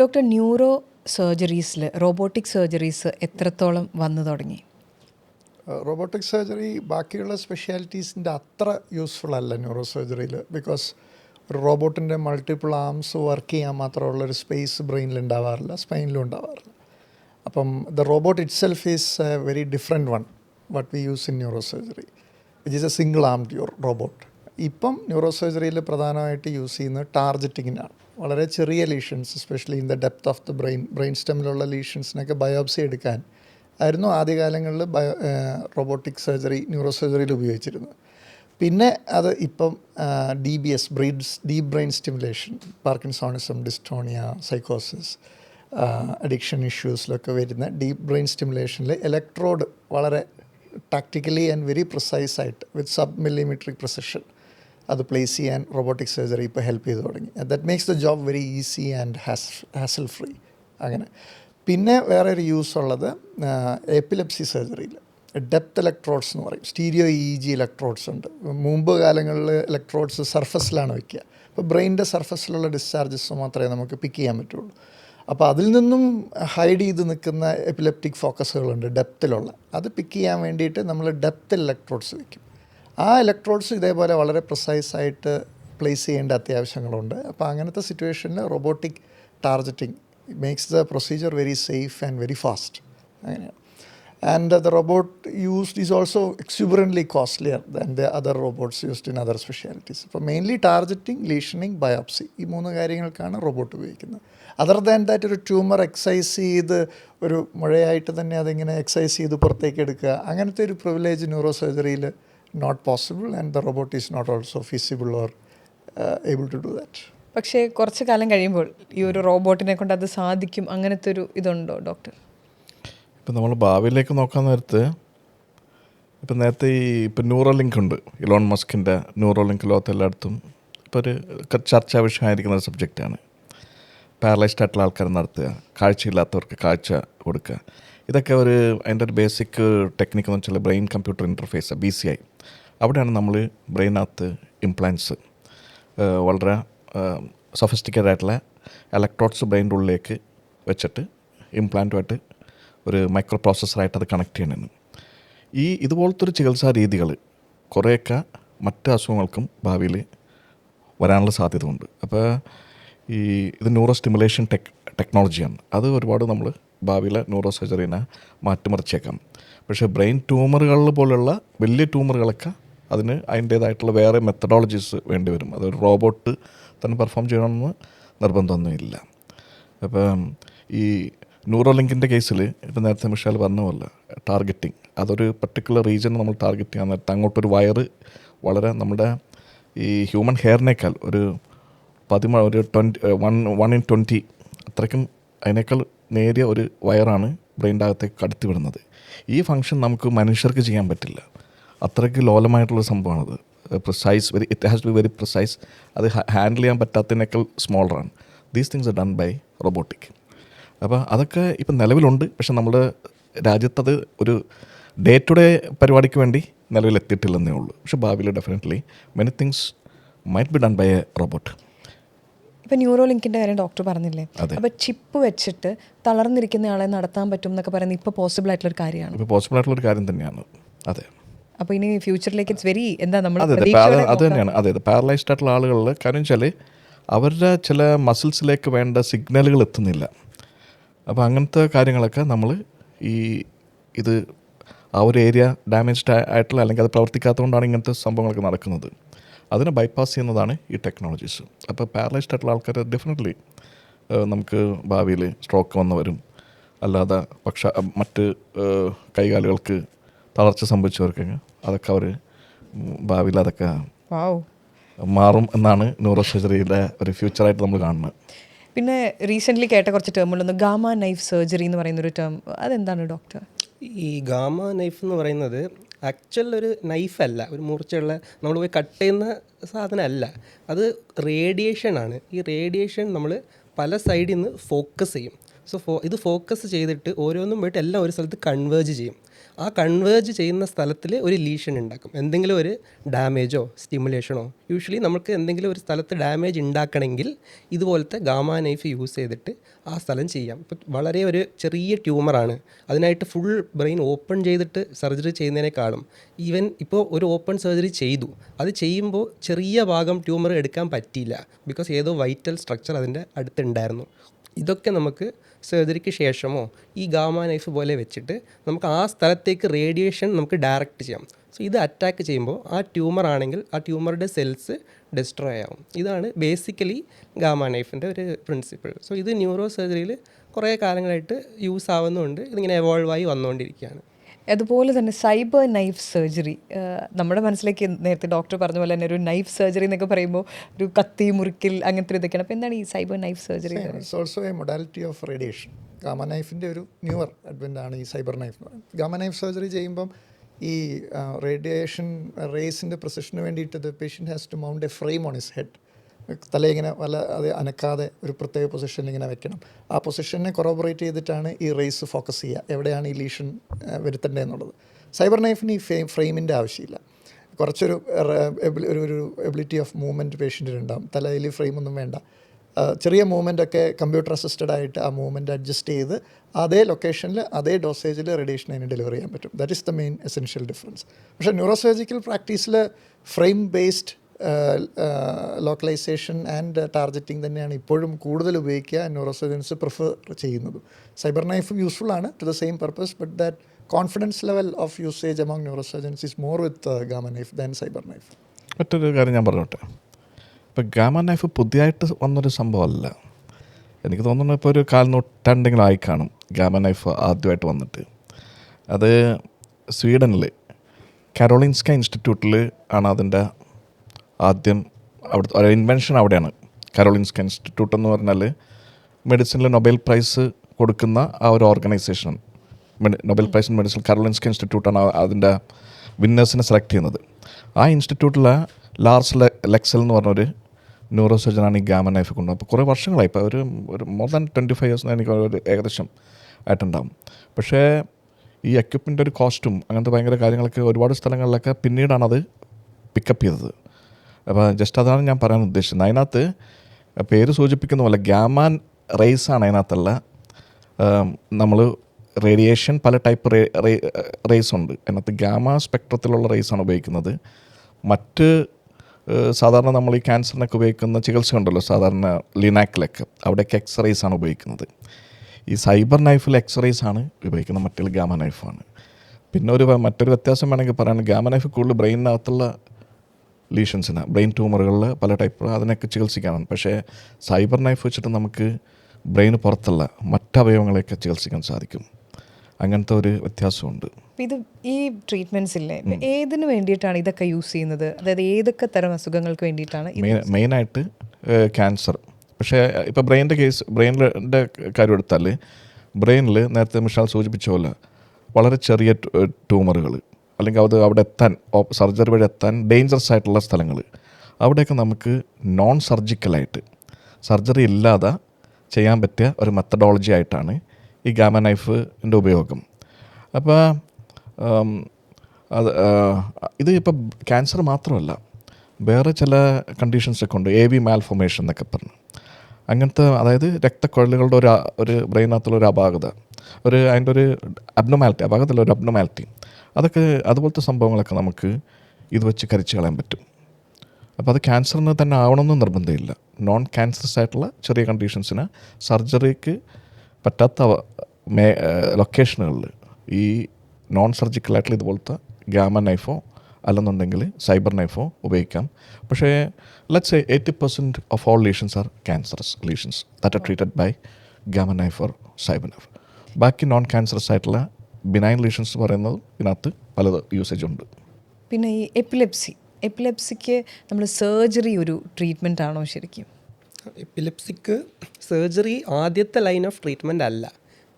Doctor neuro സർജറീസിൽ robotic surgeries എത്രത്തോളം വന്നു തുടങ്ങി? റോബോട്ടിക് സർജറി ബാക്കിയുള്ള സ്പെഷ്യാലിറ്റീസിന്റെ അത്ര യൂസ്ഫുൾ അല്ല ന്യൂറോ സർജറിയിൽ ബിക്കോസ് റോബോട്ടിന്റെ മൾട്ടിപ്പിൾ ആംസ് വർക്ക് ചെയ്യാൻ മാത്രമുള്ള ഒരു സ്പേസ് ബ്രെയിനിൽ ഉണ്ടാവാറില്ല സ്പൈനിലും ഉണ്ടാവാറില്ല. അപ്പം the robot itself is a very different one what we use in neuro surgery. Which is a single armed your robot ഇപ്പം ന്യൂറോ സർജറിയിൽ പ്രധാനമായിട്ട് യൂസ് ചെയ്യുന്നത് ടാർജറ്റിങ്ങിനാണ്. വളരെ ചെറിയ lesions especially in the depth of the brain brain സ്റ്റെമിലുള്ള ലീഷൻസിനൊക്കെ biopsy എടുക്കാൻ ആയിരുന്നു ആദ്യകാലങ്ങളിൽ ബയോ റോബോട്ടിക് സർജറി ന്യൂറോ സർജറിയിൽ ഉപയോഗിച്ചിരുന്നത്. പിന്നെ അത് ഇപ്പം D B S breeds deep brain stimulation parkinsonism dystonia സൈക്കോസിസ് addiction ഇഷ്യൂസിലൊക്കെ വരുന്ന ഡീപ് ബ്രെയിൻ സ്റ്റിമുലേഷനിൽ ഇലക്ട്രോഡ് വളരെ ടാക്റ്റിക്കലി ആൻഡ് വെരി പ്രിസൈസ് ആയിട്ട് വിത്ത് സബ് മില്ലിമീട്രിക് പ്രൊസഷൻ അത് പ്ലേസ് ചെയ്യാൻ റോബോട്ടിക് സർജറി ഇപ്പോൾ ഹെൽപ്പ് ചെയ്ത് തുടങ്ങി. That makes the job very easy and has hassle free അങ്ങനെ. പിന്നെ വേറെ ഒരു യൂസ് ഉള്ളത് എപ്പിലെപ്സി സർജറിയിൽ ഡെപ്ത് ഇലക്ട്രോഡ്സ് എന്ന് പറയും. സ്റ്റീരിയോ ഇ ജി ഇലക്ട്രോഡ്സ് ഉണ്ട്. മുമ്പ് കാലങ്ങളിൽ ഇലക്ട്രോഡ്സ് സർഫസിലാണ് വയ്ക്കുക അപ്പോൾ ബ്രെയിനിന്റെ സർഫസിലുള്ള ഡിസ്ചാർജസ് മാത്രമേ നമുക്ക് പിക്ക് ചെയ്യാൻ പറ്റുള്ളൂ. അപ്പോൾ അതിൽ നിന്നും ഹൈഡ് ചെയ്ത് നിൽക്കുന്ന എപ്പിലെപ്റ്റിക് ഫോക്കസുകളുണ്ട് ഡെപ്തിലുള്ള അത് പിക്ക് ചെയ്യാൻ വേണ്ടിയിട്ട് നമ്മൾ ഡെപ്ത് ഇലക്ട്രോഡ്സ് വയ്ക്കും ആ ഇലക്ട്രോഡ്സ് ഇതേപോലെ വളരെ പ്രിസൈസ് ആയിട്ട് പ്ലേസ് ചെയ്യേണ്ട അത്യാവശ്യങ്ങളുണ്ട്. അപ്പോൾ അങ്ങനത്തെ സിറ്റുവേഷനിൽ robotic targeting makes the procedure very safe and very fast അങ്ങനെയാണ്. And the robot used is also exuberantly costlier than the other robots used in other specialities അപ്പോൾ മെയിൻലി ടാർജറ്റിംഗ് ലീഷനിങ് ബയോപ്സി ഈ മൂന്ന് കാര്യങ്ങൾക്കാണ് robot ഉപയോഗിക്കുന്നത്. Other than that ഒരു tumour excise ചെയ്ത് ഒരു മുഴയായിട്ട് തന്നെ അതിങ്ങനെ എക്സൈസ് ചെയ്ത് പുറത്തേക്ക് എടുക്കുക അങ്ങനത്തെ ഒരു പ്രിവിലേജ് ന്യൂറോ സർജറിയിൽ not possible and the robot is not also or or able to do that. പക്ഷേ കുറച്ച് കാലം കഴിയുമ്പോൾ ഈ ഒരു റോബോട്ടിനെ കൊണ്ട് അത് സാധിക്കും അങ്ങനത്തെ ഒരു ഇതുണ്ടോ ഡോക്ടർ? ഇപ്പം നമ്മൾ ഭാവിയിലേക്ക് നോക്കാൻ നേരത്ത് ഇപ്പം നേരത്തെ ഈ ഇപ്പം ന്യൂറോ ലിങ്ക് ഉണ്ട് ഇലോൺ മസ്കിന്റെ ന്യൂറോ ലിങ്ക് ലോകത്ത് എല്ലായിടത്തും ഇപ്പോൾ ഒരു ചർച്ചാ വിഷയമായിരിക്കുന്ന ഒരു സബ്ജക്റ്റാണ്. പാരലൈസ്ഡ് ആയിട്ടുള്ള ആൾക്കാർ നടത്തുക കാഴ്ചയില്ലാത്തവർക്ക് കാഴ്ച കൊടുക്കുക. ഇതൊക്കെ ഒരു അതിന്റെ ഒരു ബേസിക് ടെക്നിക്ക് എന്ന് വെച്ചാൽ brain computer interface B C I അവിടെയാണ് നമ്മൾ ബ്രെയിനകത്ത് ഇംപ്ലാൻസ് വളരെ സൊഫിസ്റ്റിക്കേറ്റഡ് ആയിട്ടുള്ള ഇലക്ട്രോഡ്സ് ബ്രെയിന്റെ ഉള്ളിലേക്ക് വെച്ചിട്ട് ഇംപ്ലാന്റുമായിട്ട് ഒരു മൈക്രോ പ്രോസസ്സറായിട്ട് അത് കണക്ട് ചെയ്യണമെന്ന് ഈ ഇതുപോലത്തെ ഒരു ചികിത്സാ രീതികൾ കുറേയൊക്കെ മറ്റ് അസുഖങ്ങൾക്കും ഭാവിയിൽ വരാനുള്ള സാധ്യതയുണ്ട്. അപ്പോൾ ഈ ഇത് ന്യൂറോ സ്റ്റിമുലേഷൻ ടെക് ടെക്നോളജിയാണ് അത് ഒരുപാട് നമ്മൾ ഭാവിയിലെ ന്യൂറോ സർജറിനെ മാറ്റിമറിച്ചേക്കാം. പക്ഷേ ബ്രെയിൻ ട്യൂമറുകൾ പോലുള്ള വലിയ ട്യൂമറുകളൊക്കെ അതിന് അതിന്റേതായിട്ടുള്ള വേറെ മെത്തഡോളജീസ് വേണ്ടി വരും. അതൊരു റോബോട്ട് തന്നെ പെർഫോം ചെയ്യണമെന്ന് നിർബന്ധമൊന്നുമില്ല. അപ്പം ഈ ന്യൂറോ ലിങ്കിന്റെ കേസിൽ ഇപ്പം നേരത്തെ മിഷാൽ പറഞ്ഞ പോലെ ടാർഗറ്റിംഗ് അതൊരു പർട്ടിക്കുലർ റീജിയൻ നമ്മൾ ടാർഗറ്റ് ചെയ്യാൻ നേരത്തെ അങ്ങോട്ടൊരു വയറ് വളരെ നമ്മുടെ ഈ ഹ്യൂമൻ ഹെയറിനേക്കാൾ ഒരു പതിമ ഒരു twenty one one in twenty അത്രയ്ക്കും അതിനേക്കാൾ നേരിയ ഒരു വയറാണ് ബ്രെയിന്റെ അകത്തേക്ക് കടത്തി വിടുന്നത്. ഈ ഫങ്ഷൻ നമുക്ക് മനുഷ്യർക്ക് ചെയ്യാൻ പറ്റില്ല. അത്രയ്ക്ക് ലോലമായിട്ടുള്ള സംഭവമാണത്. Precise very it has to be very precise അത് ഹാൻഡിൽ ചെയ്യാൻ പറ്റാത്തതിനേക്കാൾ സ്മോളറാണ് these things are done by robotic അപ്പോൾ അതൊക്കെ ഇപ്പം നിലവിലുണ്ട്. പക്ഷെ നമ്മുടെ രാജ്യത്തത് ഒരു ഡേ ടു ഡേ പരിപാടിക്ക് വേണ്ടി നിലവിലെത്തിയിട്ടില്ലെന്നേ ഉള്ളൂ. പക്ഷെ ഭാവിയിൽ definitely many things might be done by a robot ഇപ്പൊ ന്യൂറോ ലിങ്കിന്റെ കാര്യം ഡോക്ടർ പറഞ്ഞില്ലേ? അതെ. അപ്പൊ ചിപ്പ് വെച്ചിട്ട് തളർന്നിരിക്കുന്ന ആളെ നടത്താൻ പറ്റും എന്നൊക്കെ പറയുന്നത് ഇപ്പൊ പോസിബിൾ ആയിട്ടുള്ള ഒരു കാര്യമാണ്. ഇപ്പോൾ പോസിബിൾ ആയിട്ടുള്ള ഒരു കാര്യം തന്നെയാണ്. അതെ. അപ്പൊ ഇനി ഫ്യൂച്ചറിലേക്ക് ഇറ്റ്സ് വെരി എന്താ നമ്മൾ അതെ തന്നെയാണ്. അതെ അതെ. പാരലൈസ്ഡ് ആയിട്ടുള്ള ആളുകളിൽ കാര്യം വെച്ചാൽ അവരുടെ ചില മസിൽസിലേക്ക് വേണ്ട സിഗ്നലുകൾ എത്തുന്നില്ല. അപ്പോൾ അങ്ങനത്തെ കാര്യങ്ങളൊക്കെ നമ്മൾ ഈ ഇത് ആ ഒരു ഏരിയ ഡാമേജ്ഡ് ആയിട്ടുള്ള അല്ലെങ്കിൽ അത് പ്രവർത്തിക്കാത്തതുകൊണ്ടാണ് ഇങ്ങനത്തെ സംഭവങ്ങളൊക്കെ നടക്കുന്നത്. അതിനെ ബൈപ്പാസ് ചെയ്യുന്നതാണ് ഈ ടെക്നോളജീസ് അപ്പോൾ പാരലൈസ്ഡ് ആയിട്ടുള്ള ആൾക്കാർ ഡെഫിനറ്റ്ലി നമുക്ക് ഭാവിയിൽ സ്ട്രോക്ക് വന്നവരും അല്ലാതെ പക്ഷ മറ്റ് കൈകാലുകൾക്ക് തളർച്ച സംഭവിച്ചവർക്കൊക്കെ അതൊക്കെ അവർ ഭാവിയിൽ അതൊക്കെ വാവ് മാറും എന്നാണ് ന്യൂറോ സർജറിയുടെ ഒരു ഫ്യൂച്ചറായിട്ട് നമ്മൾ കാണുന്നത്. പിന്നെ റീസെന്റ്ലി കേട്ട കുറച്ച് ടേമുകളൊന്ന് ഗാമ നൈഫ് സർജറി എന്ന് പറയുന്ന ഒരു ടേം അതെന്താണ് ഡോക്ടർ ഈ ഗാമ നൈഫ് എന്ന് പറയുന്നത് ആക്ച്വൽ ഒരു നൈഫല്ല ഒരു മൂർച്ചയുള്ള നമ്മൾ പോയി കട്ട് ചെയ്യുന്ന സാധനമല്ല. അത് റേഡിയേഷനാണ് ഈ റേഡിയേഷൻ നമ്മൾ പല സൈഡിൽ നിന്ന് ഫോക്കസ് ചെയ്യും. സോ ഫോ ഇത് ഫോക്കസ് ചെയ്തിട്ട് ഓരോന്നും പോയിട്ട് എല്ലാം ഒരു സ്ഥലത്ത് കൺവേർജ് ചെയ്യും. ആ കൺവേർജ് ചെയ്യുന്ന സ്ഥലത്തിൽ ഒരു ലീഷൻ ഉണ്ടാക്കും. എന്തെങ്കിലും ഒരു ഡാമേജോ സ്റ്റിമുലേഷനോ യൂഷ്വലി നമുക്ക് എന്തെങ്കിലും ഒരു സ്ഥലത്ത് ഡാമേജ് ഉണ്ടാക്കണമെങ്കിൽ ഇതുപോലത്തെ ഗാമ നൈഫ് യൂസ് ചെയ്തിട്ട് ആ സ്ഥലം ചെയ്യാം. ഇപ്പം വളരെ ഒരു ചെറിയ ട്യൂമറാണ് അതിനായിട്ട് ഫുൾ ബ്രെയിൻ ഓപ്പൺ ചെയ്തിട്ട് സർജറി ചെയ്യുന്നതിനേക്കാളും ഈവൻ ഇപ്പോൾ ഒരു ഓപ്പൺ സർജറി ചെയ്തു. അത് ചെയ്യുമ്പോൾ ചെറിയ ഭാഗം ട്യൂമർ എടുക്കാൻ പറ്റിയില്ല. ബിക്കോസ് ഏതോ വൈറ്റൽ സ്ട്രക്ചർ അതിന്റെ അടുത്തുണ്ടായിരുന്നു. ഇതൊക്കെ നമുക്ക് സർജറിക്ക് ശേഷമോ ഈ ഗാമ നൈഫ് പോലെ വെച്ചിട്ട് നമുക്ക് ആ സ്ഥലത്തേക്ക് റേഡിയേഷൻ നമുക്ക് ഡയറക്റ്റ് ചെയ്യാം. സോ ഇത് അറ്റാക്ക് ചെയ്യുമ്പോൾ ആ ട്യൂമർ ആണെങ്കിൽ ആ ട്യൂമറുടെ സെൽസ് ഡിസ്ട്രോയ് ആവും. ഇതാണ് ബേസിക്കലി ഗാമ നൈഫിന്റെ ഒരു പ്രിൻസിപ്പിൾ സോ ഇത് ന്യൂറോ സർജറിയിൽ കുറേ കാലങ്ങളായിട്ട് യൂസ് ആവുന്നുണ്ട്. ഇതിങ്ങനെ എവോൾവ് ആയി വന്നുകൊണ്ടിരിക്കുകയാണ്. അതുപോലെ തന്നെ സൈബർ നൈഫ് സർജറി. നമ്മുടെ മനസ്സിലേക്ക് നേരത്തെ ഡോക്ടർ പറഞ്ഞ പോലെ തന്നെ ഒരു നൈഫ് സർജറി എന്നൊക്കെ പറയുമ്പോൾ ഒരു കത്തി മുറിക്കൽ അങ്ങനത്തെ ഇതൊക്കെയാണ്. അപ്പോൾ എന്താണ് ഈ cyber knife surgery also a modality of radiation gamma നൈഫിന്റെ ഒരു ന്യൂവർ ആണ് ഈ cyber knife gamma knife surgery ചെയ്യുമ്പം ഈ റേഡിയേഷൻ റേസിന്റെ പ്രൊസിഷന് വേണ്ടിയിട്ട് the patient has to mount a frame on his head തല ഇങ്ങനെ വല്ല അത് അനക്കാതെ ഒരു പ്രത്യേക പൊസിഷനിൽ ഇങ്ങനെ വെക്കണം. ആ പൊസിഷനെ കൊറോബറേറ്റ് ചെയ്തിട്ടാണ് ഈ റേസ് ഫോക്കസ് ചെയ്യുക. എവിടെയാണ് ഈ ലീഷൻ വരുത്തേണ്ടതെന്നുള്ളത്. സൈബർ നൈഫിന് ഈ ഫ്രെയിം ഫ്രെയിമിന്റെ ആവശ്യമില്ല. കുറച്ചൊരു ഒരു ഒരു എബിലിറ്റി ഓഫ് മൂവ്മെന്റ് പേഷ്യന്റിനുണ്ടാവും തലയിൽ ഫ്രെയിമൊന്നും വേണ്ട. ചെറിയ മൂവ്മെന്റ് ഒക്കെ കമ്പ്യൂട്ടർ അസിസ്റ്റഡ് ആയിട്ട് ആ മൂവ്മെന്റ് അഡ്ജസ്റ്റ് ചെയ്ത് അതേ ലൊക്കേഷനിൽ അതേ ഡോസേജിൽ റേഡിയേഷൻ അതിന് ഡെലിവർ ചെയ്യാൻ പറ്റും. That is the main essential difference പക്ഷേ neurosurgical പ്രാക്ടീസിൽ frame based localisation and targeting തന്നെയാണ് ഇപ്പോഴും കൂടുതൽ ഉപയോഗിക്കുക ന്യൂറോസർജൻസ് പ്രിഫർ ചെയ്യുന്നത്. സൈബർ നൈഫും യൂസ്ഫുൾ ആണ് to the same purpose but that confidence level of usage among neurosurgeons is more with gamma knife than cyber knife മറ്റൊരു കാര്യം ഞാൻ പറഞ്ഞോട്ടെ. ഇപ്പം ഗാമ നൈഫ് പുതിയതായിട്ട് വന്നൊരു സംഭവമല്ല എനിക്ക് തോന്നുന്നു ഇപ്പോൾ ഒരു കാൽ നൂറ്റാണ്ടെങ്കിലും ആയി കാണും ഗാമ നൈഫ് ആദ്യമായിട്ട് വന്നിട്ട്. അത് സ്വീഡനിൽ കരോളിൻസ്ക ഇൻസ്റ്റിറ്റ്യൂട്ടിൽ ആണ് അതിന്റെ ആദ്യം അവിടുത്തെ ഒരു ഇൻവെൻഷൻ അവിടെയാണ്. കരോളിൻസ്ക ഇൻസ്റ്റിറ്റ്യൂട്ട് എന്ന് പറഞ്ഞാൽ മെഡിസിനിൽ നൊബേൽ പ്രൈസ് കൊടുക്കുന്ന ആ ഒരു organisation Nobel prize in medicine Karolinska ഇൻസ്റ്റിറ്റ്യൂട്ടാണ് അതിന്റെ വിന്നേഴ്സിനെ സെലക്ട് ചെയ്യുന്നത്. ആ ഇൻസ്റ്റിറ്റ്യൂട്ടിലെ ലാർസ് ലെക്സൽ എന്ന് പറഞ്ഞൊരു ന്യൂറോ സർജനാണ് ഈ ഗാമ നൈഫ് കൊണ്ട് അപ്പോൾ കുറേ വർഷങ്ങളായി. ഇപ്പോൾ ഒരു ഒരു more than twenty five years എനിക്ക് ഒരു ഏകദേശം ആയിട്ടുണ്ടാകും പക്ഷേ ഈ എക്യുപ്മെന്റ് ഒരു കോസ്റ്റും അങ്ങനത്തെ ഭയങ്കര കാര്യങ്ങളൊക്കെ ഒരുപാട് സ്ഥലങ്ങളിലൊക്കെ പിന്നീടാണ് അത് പിക്കപ്പ് ചെയ്തത്. അപ്പോൾ ജസ്റ്റ് അതാണ് ഞാൻ പറയാൻ ഉദ്ദേശിച്ചത്. അതിനകത്ത് പേര് സൂചിപ്പിക്കുന്ന പോലെ ഗ്യാമാൻ റേസ് ആണ് അതിനകത്തുള്ള. നമ്മൾ റേഡിയേഷൻ പല ടൈപ്പ് റേസ് ഉണ്ട്. അതിനകത്ത് ഗ്യാമ സ്പെക്ട്രത്തിലുള്ള റേസാണ് ഉപയോഗിക്കുന്നത്. മറ്റ് സാധാരണ നമ്മൾ ഈ ക്യാൻസറിനൊക്കെ ഉപയോഗിക്കുന്ന ചികിത്സ ഉണ്ടല്ലോ സാധാരണ ലിനാക്കിലൊക്കെ. അവിടെയൊക്കെ എക്സ് റേസ് ആണ് ഉപയോഗിക്കുന്നത്. ഈ സൈബർ നൈഫിൽ എക്സ് റേസ് ആണ് ഉപയോഗിക്കുന്നത് മറ്റുള്ള ഗാമ നൈഫാണ് പിന്നെ ഒരു മറ്റൊരു വ്യത്യാസം വേണമെങ്കിൽ പറയാൻ ഗാമ നൈഫ് കൂടുതൽ ബ്രെയിനിനകത്തുള്ള ലീഷൻസിന് ബ്രെയിൻ ട്യൂമറുകളിൽ പല ടൈപ്പ് അതിനൊക്കെ ചികിത്സിക്കാനാണ് പക്ഷേ സൈബർ നൈഫ് വെച്ചിട്ട് നമുക്ക് ബ്രെയിന് പുറത്തുള്ള മറ്റവയവങ്ങളെയൊക്കെ ചികിത്സിക്കാൻ സാധിക്കും. അങ്ങനത്തെ ഒരു വ്യത്യാസമുണ്ട്. ഇത് ഈ ട്രീറ്റ്മെന്റ്സ് ഇല്ലേ? ഏതിനു വേണ്ടിയിട്ടാണ് ഇതൊക്കെ യൂസ് ചെയ്യുന്നത്? അതായത് ഏതൊക്കെ തരം അസുഖങ്ങൾക്ക് വേണ്ടിയിട്ടാണ് മെയിൻ മെയിനായിട്ട് ക്യാൻസർ പക്ഷേ ഇപ്പോൾ ബ്രെയിനിന്റെ കേസ് ബ്രെയിനിന്റെ കാര്യം എടുത്താൽ ബ്രെയിനിൽ നേരത്തെ മിഷാൽ സൂചിപ്പിച്ച പോലെ വളരെ ചെറിയ ട്യൂമറുകൾ അല്ലെങ്കിൽ അത് അവിടെ എത്താൻ സർജറി വഴി എത്താൻ ഡേഞ്ചറസ് ആയിട്ടുള്ള സ്ഥലങ്ങൾ. അവിടെയൊക്കെ നമുക്ക് നോൺ സർജിക്കലായിട്ട് സർജറി ഇല്ലാതെ ചെയ്യാൻ പറ്റിയ ഒരു മെത്തഡോളജി ആയിട്ടാണ് ഈ ഗാമ നൈഫിന്റെ ഉപയോഗം. അപ്പോൾ അത് ഇത് ഇപ്പം ക്യാൻസർ മാത്രമല്ല വേറെ ചില കണ്ടീഷൻസൊക്കെ ഉണ്ട്. എ വി മാൽഫോമേഷൻ എന്നൊക്കെ പറഞ്ഞു. അങ്ങനത്തെ അതായത് രക്തക്കുഴലുകളുടെ ഒരു ഒരു ബ്രെയിനകത്തുള്ള ഒരു അപാകത. ഒരു അതിന്റെ ഒരു അബ്നോമാലിറ്റി അപാകതല്ല ഒരു അബ്നോമാലിറ്റി അതൊക്കെ അതുപോലത്തെ സംഭവങ്ങളൊക്കെ നമുക്ക് ഇത് വെച്ച് കരിച്ചു കളയാൻ പറ്റും. അപ്പോൾ അത് ക്യാൻസറിന് തന്നെ ആവണമെന്ന് നിർബന്ധമില്ല. നോൺ ക്യാൻസറസ് ആയിട്ടുള്ള ചെറിയ കണ്ടീഷൻസിന് സർജറിക്ക് പറ്റാത്ത മേ ലൊക്കേഷനുകളിൽ ഈ നോൺ സർജിക്കലായിട്ടുള്ള ഇതുപോലത്തെ ഗ്യാമ നൈഫോ അല്ലെന്നുണ്ടെങ്കിൽ സൈബർ നൈഫോ ഉപയോഗിക്കാം. പക്ഷേ let's eighty percent of all lesions are cancerous lesions that are treated by gamma knife or cyber knife. ബാക്കി നോൺ ക്യാൻസറസ് ആയിട്ടുള്ള ബിനൈൻ ലീഷൻസ് പറയുന്നത് ഇതിനകത്ത് പലത് യൂസേജ് ഉണ്ട്. പിന്നെ ഈ എപ്പിലെപ്സി എപ്പിലെപ്സിക്ക് നമ്മൾ സർജറി ഒരു ട്രീറ്റ്മെന്റ് ആണോ ശരിക്കും? എപ്പിലെപ്സിക്ക് സർജറി ആദ്യത്തെ ലൈൻ ഓഫ് ട്രീറ്റ്മെന്റ് അല്ല.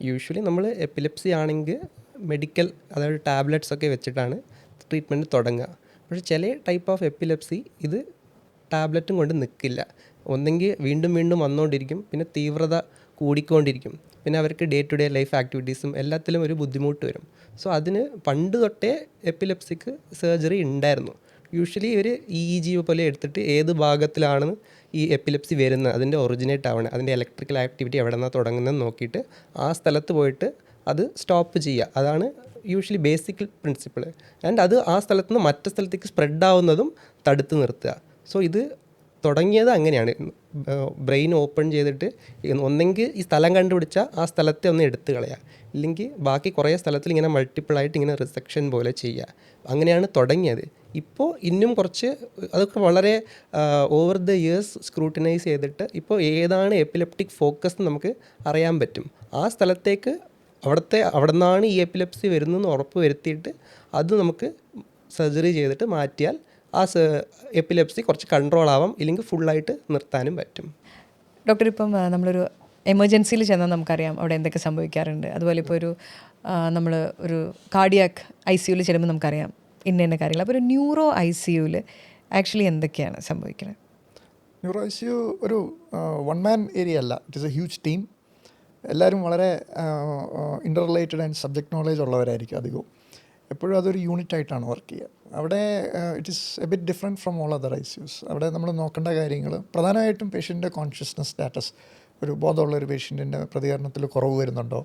യൂഷ്വലി നമ്മൾ എപ്പിലെപ്സി ആണെങ്കിൽ മെഡിക്കൽ അതായത് ടാബ്ലറ്റ്സ് ഒക്കെ വെച്ചിട്ടാണ് ട്രീറ്റ്മെന്റ് തുടങ്ങുക. പക്ഷേ ചില ടൈപ്പ് ഓഫ് എപ്പിലെപ്സി ഇത് ടാബ്ലറ്റും കൊണ്ട് നിൽക്കില്ല ഒന്നെങ്കിൽ വീണ്ടും വീണ്ടും വന്നുകൊണ്ടിരിക്കും പിന്നെ തീവ്രത കൂടിക്കൊണ്ടിരിക്കും. പിന്നെ അവർക്ക് ഡേ ടു ഡേ ലൈഫ് ആക്ടിവിറ്റീസും എല്ലാത്തിലും ഒരു ബുദ്ധിമുട്ട് വരും. സോ അതിന് പണ്ട് തൊട്ടേ എപ്പിലെപ്സിക്ക് സർജറി ഉണ്ടായിരുന്നു. യൂഷ്വലി ഇവർ ഇ ജി പോലെ എടുത്തിട്ട് ഏത് ഭാഗത്തിലാണ് ഈ എപ്പിലെപ്സി വരുന്നത് അതിന്റെ ഒറിജിനേറ്റ് ആവണേ അതിന്റെ ഇലക്ട്രിക്കൽ ആക്ടിവിറ്റി എവിടെ നിന്നാണ് തുടങ്ങുന്നതെന്ന് നോക്കിയിട്ട് ആ സ്ഥലത്ത് പോയിട്ട് അത് സ്റ്റോപ്പ് ചെയ്യുക. അതാണ് യൂഷ്വലി ബേസിക് പ്രിൻസിപ്പിൾ ആൻഡ് അത് ആ സ്ഥലത്ത് നിന്ന് മറ്റു സ്ഥലത്തേക്ക് സ്പ്രെഡ് ആവുന്നതും തടുത്ത് നിർത്തുക. സോ ഇത് തുടങ്ങിയത് അങ്ങനെയാണ്. ബ്രെയിൻ ഓപ്പൺ ചെയ്തിട്ട് ഒന്നെങ്കിൽ ഈ സ്ഥലം കണ്ടുപിടിച്ചാൽ ആ സ്ഥലത്തെ ഒന്ന് എടുത്തു കളയുക ഇല്ലെങ്കിൽ ബാക്കി കുറേ സ്ഥലത്തിൽ ഇങ്ങനെ മൾട്ടിപ്പിൾ ആയിട്ട് ഇങ്ങനെ റിസെക്ഷൻ പോലെ ചെയ്യുക അങ്ങനെയാണ് തുടങ്ങിയത്. ഇപ്പോൾ ഇന്നും കുറച്ച് അതൊക്കെ വളരെ ഓവർ ദ ഇയേഴ്സ് സ്ക്രൂട്ടിനൈസ് ചെയ്തിട്ട് ഇപ്പോൾ ഏതാണ് എപ്പിലെപ്റ്റിക് ഫോക്കസ് നമുക്ക് അറിയാൻ പറ്റും. ആ സ്ഥലത്തേക്ക് അവിടുത്തെ അവിടെ നിന്നാണ് ഈ എപ്പിലെപ്സി വരുന്നതെന്ന് ഉറപ്പ് വരുത്തിയിട്ട് അത് നമുക്ക് സർജറി ചെയ്തിട്ട് മാറ്റിയാൽ ആ എപ്പിലെപ്സി കുറച്ച് കൺട്രോൾ ആവാം. ഇല്ലെങ്കിൽ ഫുള്ളായിട്ട് നിർത്താനും പറ്റും. ഡോക്ടർ ഇപ്പം നമ്മളൊരു എമർജൻസിയിൽ ചെന്നാൽ നമുക്കറിയാം അവിടെ എന്തൊക്കെ സംഭവിക്കാറുണ്ട്. അതുപോലെ ഇപ്പോൾ ഒരു നമ്മൾ ഒരു കാർഡിയാക് ഐ സിയുയിൽ ചെല്ലുമ്പോൾ നമുക്കറിയാം ഇന്ന ഇന്ന കാര്യങ്ങൾ. അപ്പോൾ ഒരു ന്യൂറോ ഐ സിയുയിൽ ആക്ച്വലി എന്തൊക്കെയാണ് സംഭവിക്കുന്നത് ന്യൂറോ ഐ സി യു ഒരു വൺ മാൻ ഏരിയ അല്ല. It is a huge team എല്ലാവരും വളരെ inter related and subject knowledge ഉള്ളവരായിരിക്കും അധികവും. എപ്പോഴും അതൊരു യൂണിറ്റ് ആയിട്ടാണ് വർക്ക് ചെയ്യുക. അവിടെ it is a bit different from all other ICUs അവിടെ നമ്മൾ നോക്കേണ്ട കാര്യങ്ങൾ പ്രധാനമായിട്ടും പേഷ്യന്റെ കോൺഷ്യസ്നസ് സ്റ്റാറ്റസ് ഒരു ബോധമുള്ള ഒരു പേഷ്യന്റിന്റെ പ്രതികരണത്തിൽ കുറവ് വരുന്നുണ്ടോ?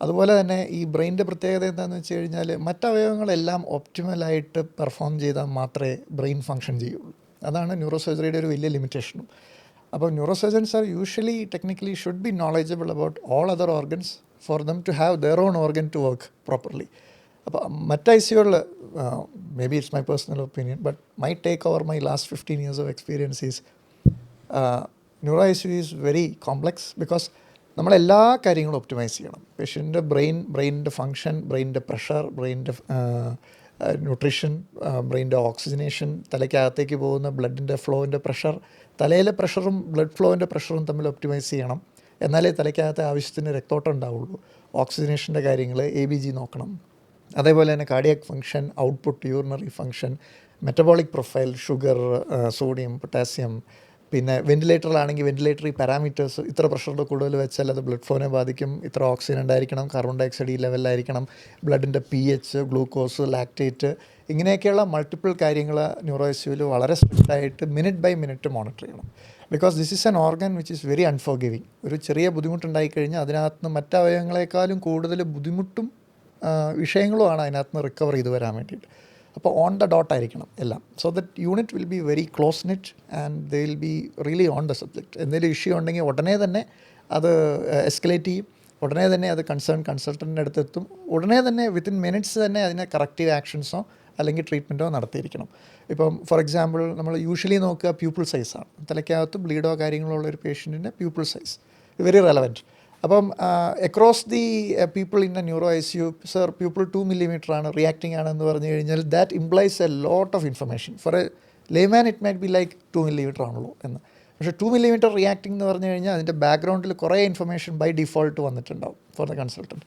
അതുപോലെ തന്നെ ഈ ബ്രെയിനിന്റെ പ്രത്യേകത എന്താണെന്ന് വെച്ച് കഴിഞ്ഞാൽ മറ്റവയവങ്ങളെല്ലാം ഒപ്റ്റിമലായിട്ട് പെർഫോം ചെയ്താൽ മാത്രമേ ബ്രെയിൻ ഫങ്ഷൻ ചെയ്യുള്ളൂ. അതാണ് ന്യൂറോ സർജറിയുടെ ഒരു വലിയ ലിമിറ്റേഷനും അപ്പോൾ neuro surgeons are usually technically should be knowledgeable about all other organs for them to have their own organ to work properly അപ്പോൾ മറ്റ് I സികളിൽ maybe it's my personal opinion but my take over my last fifteen years of experience is neuro I C is very complex because നമ്മളെല്ലാ കാര്യങ്ങളും optimise ചെയ്യണം. പേഷ്യന്റെ brain ബ്രെയിനിന്റെ function ബ്രെയിനിന്റെ pressure ബ്രെയിനിന്റെ nutrition ബ്രെയിനിന്റെ ഓക്സിജനേഷൻ തലയ്ക്കകത്തേക്ക് പോകുന്ന ബ്ലഡിന്റെ ഫ്ലോവിന്റെ പ്രഷർ തലയിലെ പ്രഷറും ബ്ലഡ് ഫ്ലോവിന്റെ പ്രഷറും തമ്മിൽ ഒപ്റ്റിമൈസ് ചെയ്യണം. എന്നാലേ തലയ്ക്കകത്തെ ആവശ്യത്തിന് രക്തോട്ടം ഉണ്ടാവുള്ളൂ. ഓക്സിജനേഷന്റെ കാര്യങ്ങൾ എ ബി ജി നോക്കണം. അതേപോലെ തന്നെ cardiac function output urinary function metabolic profile sugar sodium potassium പിന്നെ വെന്റിലേറ്ററിലാണെങ്കിൽ വെന്റിലേറ്ററി പാരാമീറ്റേഴ്സ് ഇത്ര പ്രഷറിന്റെ കൂടുതൽ വെച്ചാൽ അത് ബ്ലഡ് ഫ്ലോനെ ബാധിക്കും. ഇത്ര ഓക്സിജൻ ഉണ്ടായിരിക്കണം കാർബൺ ഡയോക്സൈഡ് ഈ ലെവലിലായിരിക്കണം ബ്ലഡിന്റെ പി എച്ച് ഗ്ലൂക്കോസ് ലാക്ടേറ്റ് ഇങ്ങനെയൊക്കെയുള്ള മൾട്ടിപ്പിൾ കാര്യങ്ങൾ ന്യൂറോ എസ്യുവിൽ വളരെ സ്ട്രിക്റ്റ് ആയിട്ട് മിനിറ്റ് ബൈ മിനിറ്റ് മോണിറ്റർ ചെയ്യണം. Because this is an organ which is very unforgiving ഒരു ചെറിയ ബുദ്ധിമുട്ടുണ്ടായി കഴിഞ്ഞാൽ അതിനകത്ത് നിന്ന് മറ്റവയവങ്ങളെക്കാളും കൂടുതൽ ബുദ്ധിമുട്ടും വിഷയങ്ങളുമാണ് അതിനകത്ത് നിന്ന് റിക്കവർ ചെയ്ത് വരാൻ വേണ്ടിയിട്ട്. അപ്പോൾ ഓൺ ദ ഡോട്ട് ആയിരിക്കണം എല്ലാം. So that unit will be very close net and they will be really on the subject എന്തെങ്കിലും ഇഷ്യൂ ഉണ്ടെങ്കിൽ ഉടനെ തന്നെ അത് എസ്കലേറ്റ് ചെയ്യും. ഉടനെ തന്നെ അത് കൺസേൺ കൺസൾട്ടന്റിന്റെ അടുത്ത് എത്തും ഉടനെ തന്നെ വിത്തിൻ മിനിറ്റ്സ് തന്നെ അതിനെ കറക്റ്റീവ് ആക്ഷൻസോ അല്ലെങ്കിൽ ട്രീറ്റ്മെന്റോ നടത്തിയിരിക്കണം. ഇപ്പം ഫോർ എക്സാമ്പിൾ നമ്മൾ യൂഷ്വലി നോക്കുക പ്യൂപ്പിൾ സൈസാണ് തലയ്ക്കകത്ത് ബ്ലീഡോ കാര്യങ്ങളോ ഉള്ള ഒരു പേഷ്യന്റിന്റെ പ്യൂപ്പിൾ സൈസ് വെരി റെലവന്റ് അപ്പം across the people in a neuro I C U sir people two millimetre ആണ് റിയാക്ടിങ് ആണെന്ന് പറഞ്ഞു കഴിഞ്ഞാൽ that implies a lot of information for a layman it might be like two millimetre ആണല്ലോ എന്ന്. പക്ഷേ to millimetre reacting എന്ന് പറഞ്ഞു കഴിഞ്ഞാൽ അതിന്റെ ബാക്ക്ഗ്രൗണ്ടിൽ കുറേ ഇൻഫർമേഷൻ ബൈ ഡിഫോൾട്ട് വന്നിട്ടുണ്ടാവും ഫോർ ദ കൺസൾട്ടന്റ്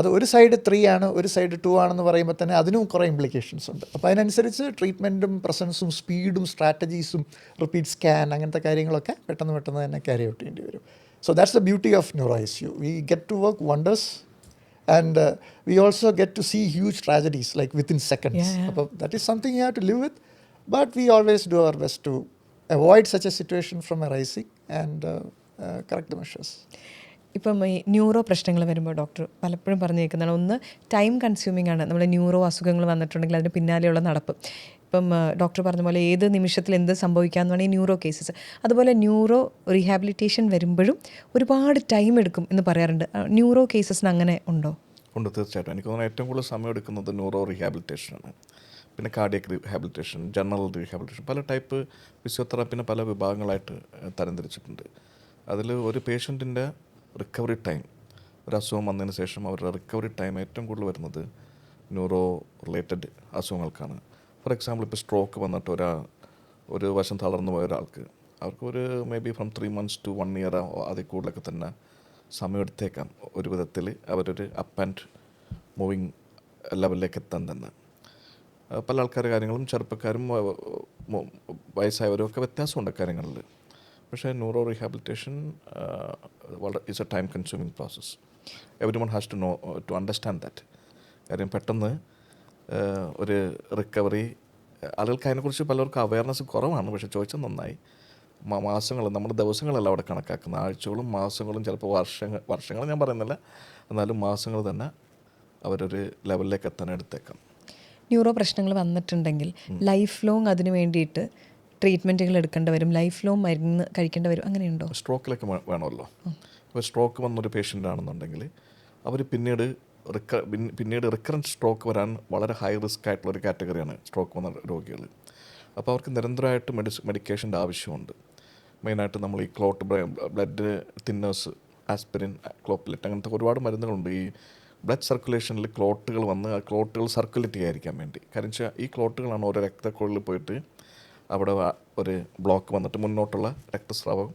അത് ഒരു സൈഡ് ത്രീ ആണ് ഒരു സൈഡ് ടു ആണെന്ന് പറയുമ്പോൾ തന്നെ അതിനും കുറേ ഇംപ്ലിക്കേഷൻസ് ഉണ്ട്. അപ്പോൾ അതിനനുസരിച്ച് ട്രീറ്റ്മെന്റും പ്രസൻസും സ്പീഡും സ്ട്രാറ്റജീസും റിപ്പീറ്റ് സ്കാൻ അങ്ങനത്തെ കാര്യങ്ങളൊക്കെ പെട്ടെന്ന് പെട്ടെന്ന് തന്നെ ക്യാരി ഔട്ട് ചെയ്യേണ്ടി വരും. So that's the beauty of neuro I C U we get to work wonders and we also get to see huge tragedies like within seconds അപ്പോൾ that is something you have to live with but we always do our best to avoid such a situation from arising and correct measures ഇപ്പം ഈ neuro പ്രശ്നങ്ങൾ വരുമ്പോൾ doctor പലപ്പോഴും പറഞ്ഞു കേൾക്കുന്നതാണ് ഒന്ന് time consuming ആണ്. നമ്മൾ ന്യൂറോ അസുഖങ്ങൾ വന്നിട്ടുണ്ടെങ്കിൽ അതിന് പിന്നാലെയുള്ള നടപ്പ്. ഇപ്പം ഡോക്ടർ പറഞ്ഞ പോലെ ഏത് നിമിഷത്തിൽ എന്ത് സംഭവിക്കാന്ന് പറഞ്ഞാൽ ന്യൂറോ കേസസ്. അതുപോലെ ന്യൂറോ റീഹാബിലിറ്റേഷൻ വരുമ്പോഴും ഒരുപാട് ടൈം എടുക്കും എന്ന് പറയാറുണ്ട്. ന്യൂറോ കേസസിന് അങ്ങനെ ഉണ്ടോ? ഉണ്ട് തീർച്ചയായിട്ടും. എനിക്ക് തോന്നുന്നു ഏറ്റവും കൂടുതൽ സമയം എടുക്കുന്നത് ന്യൂറോ റീഹാബിലിറ്റേഷനാണ്. പിന്നെ കാർഡിയക് റീഹാബിലിറ്റേഷൻ ജനറൽ റീഹാബിലിറ്റേഷൻ പല ടൈപ്പ് ഫിസിയോതെറാപ്പിനെ പല വിഭാഗങ്ങളായിട്ട് തരംതിരിച്ചിട്ടുണ്ട്. അതിൽ ഒരു പേഷ്യന്റിന്റെ റിക്കവറി ടൈം ഒരു അസുഖം വന്നതിന് ശേഷം അവരുടെ റിക്കവറി ടൈം ഏറ്റവും കൂടുതൽ വരുന്നത് ന്യൂറോ റിലേറ്റഡ് അസുഖങ്ങൾക്കാണ്. ഫോർ എക്സാമ്പിൾ ഇപ്പോൾ സ്ട്രോക്ക് വന്നിട്ട് ഒരാൾ ഒരു വശം തളർന്നു പോയ ഒരാൾക്ക് അവർക്ക് ഒരു may be from three months to one year അതിൽ കൂടുതലൊക്കെ തന്നെ സമയമെടുത്തേക്കാം ഒരു വിധത്തിൽ അവരൊരു അപ്പ് ആൻഡ് മൂവിങ് ലെവലിലേക്ക് എത്താൻ തന്നെ. പല ആൾക്കാരുടെ കാര്യങ്ങളും ചെറുപ്പക്കാരും വയസ്സായവരും ഒക്കെ വ്യത്യാസമുണ്ട് കാര്യങ്ങളിൽ. പക്ഷേ ന്യൂറോ റീഹാബിലിറ്റേഷൻ വളരെ it's a time consuming process every one has to know to understand that കാര്യം പെട്ടെന്ന് ഒരു റിക്കവറി ആളുകൾക്ക് അതിനെക്കുറിച്ച് പലർക്കും അവയർനെസ് കുറവാണ് പക്ഷെ ചോദിച്ചാൽ നന്നായി. മാസങ്ങൾ നമ്മുടെ ദിവസങ്ങളല്ല അവിടെ കണക്കാക്കുന്ന ആഴ്ചകളും മാസങ്ങളും ചിലപ്പോൾ വർഷങ്ങൾ വർഷങ്ങൾ ഞാൻ പറയുന്നില്ല. എന്നാലും മാസങ്ങൾ തന്നെ അവരൊരു ലെവലിലേക്ക് എത്താൻ എടുത്തേക്കാം. ന്യൂറോ പ്രശ്നങ്ങൾ വന്നിട്ടുണ്ടെങ്കിൽ ലൈഫ് ലോങ് അതിന് വേണ്ടിയിട്ട് ട്രീറ്റ്മെന്റുകൾ എടുക്കേണ്ടി വരും. ലൈഫ് ലോങ് മരുന്ന് കഴിക്കേണ്ടി വരും. അങ്ങനെയുണ്ടോ? സ്ട്രോക്കിലൊക്കെ വേണമല്ലോ. ഇപ്പോൾ സ്ട്രോക്ക് വന്നൊരു പേഷ്യന്റ് ആണെന്നുണ്ടെങ്കിൽ അവർ പിന്നീട് റിക്ക പിന്നീട് റിക്കറന്റ് സ്ട്രോക്ക് വരാൻ വളരെ ഹൈ റിസ്ക് ആയിട്ടുള്ള ഒരു കാറ്റഗറിയാണ് സ്ട്രോക്ക് വന്ന രോഗികൾ അപ്പോൾ അവർക്ക് നിരന്തരമായിട്ട് മെഡിസ് മെഡിക്കേഷന്റെ ആവശ്യമുണ്ട്. മെയിനായിട്ട് നമ്മൾ ഈ clot blood thinners aspirin clopilet അങ്ങനത്തെ ഒരുപാട് മരുന്നുകളുണ്ട്. ഈ ബ്ലഡ് സർക്കുലേഷനിൽ ക്ലോട്ടുകൾ വന്ന് ആ ക്ലോട്ടുകൾ സർക്കുലേറ്റ് ചെയ്യാതിരിക്കാൻ വേണ്ടി. കാരണം വെച്ചാൽ ഈ ക്ലോട്ടുകളാണ് ഓരോ രക്തക്കുഴലിൽ പോയിട്ട് അവിടെ ഒരു ബ്ലോക്ക് വന്നിട്ട് മുന്നോട്ടുള്ള രക്തസ്രാവം